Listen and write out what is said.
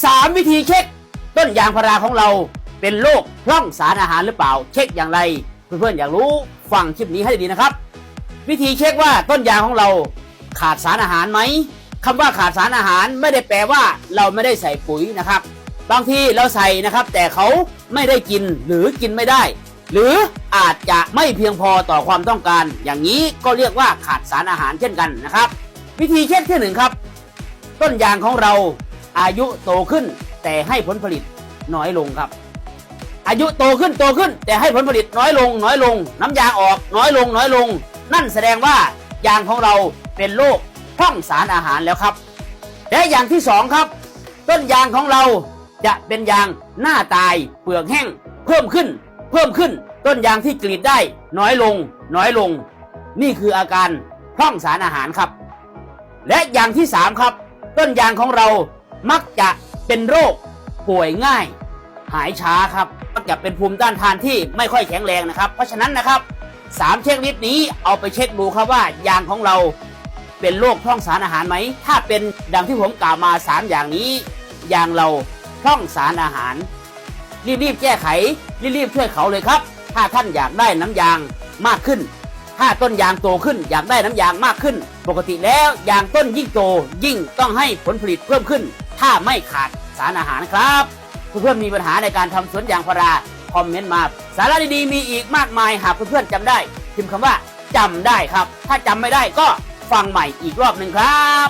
3 วิธีเช็ค ต้นยางพาราของเราเป็นโรคพร่องสารอาหารหรือเปล่า เช็คอย่างไร เพื่อนๆอยากรู้ฟังคลิปนี้ให้ดีนะครับ วิธีเช็คว่าต้นยางของเราขาดสารอาหารไหมคำว่าขาดสารอาหารไม่ได้แปลว่าเราไม่ได้ใส่ปุ๋ยนะครับบางทีเราใส่นะครับ แต่เขาไม่ได้กินหรือกินไม่ได้ หรืออาจจะไม่เพียงพอต่อความต้องการ อย่างนี้ก็เรียกว่าขาดสารอาหารเช่นกันนะครับ วิธีเช็คที่หนึ่งครับ ต้นยางของเรา อายุโตขึ้นแต่ให้ผลผลิตน้อยลงครับ อายุโตขึ้นโตขึ้น แต่ให้ผลผลิตน้อยลง น้อยลง น้ำยางออกน้อยลงน้อยลง นั่นแสดงว่ายางของเราเป็นโรคพร่องสารอาหารแล้วครับ และอย่างที่สองครับ ต้นยางของเราจะเป็นยางหน้าตายเปลือกแห้ง เพิ่มขึ้น เพิ่มขึ้น ต้นยางที่กรีดได้ น้อยลง น้อยลง นี่คืออาการพร่องสารอาหารครับ และอย่างที่สามครับ ต้นยางของเรา มักจะเป็นโรคป่วยง่าย หายช้าครับ มักจะเป็นภูมิต้านทานที่ไม่ค่อยแข็งแรงนะครับ เพราะฉะนั้นนะครับสามเช็คลิสต์นี้เอาไปเช็คดูครับว่ายางของเราเป็นโรคพร่องสารอาหารไหม ถ้าเป็นดังที่ผมกล่าวมาสามอย่างนี้ ยางเราพร่องสารอาหาร รีบๆแก้ไข รีบๆช่วยเขาเลยครับ ถ้าท่านอยากได้น้ำยางมากขึ้น ถ้าต้นยางโตขึ้น อยากได้น้ำยางมากขึ้น ปกติแล้วยางต้นยิ่งโตยิ่งต้องให้ผลผลิตเพิ่มขึ้นถ้าไม่ขาดสารอาหารครับเพื่อนๆมีปัญหาในการทำสวนยางพาราคอมเมนต์มา สาระดีๆมีอีกมากมายหากเพื่อนๆจำได้ พิมพ์คำว่าจำได้ครับ ถ้าจำไม่ได้ก็ฟังใหม่อีกรอบหนึ่งครับ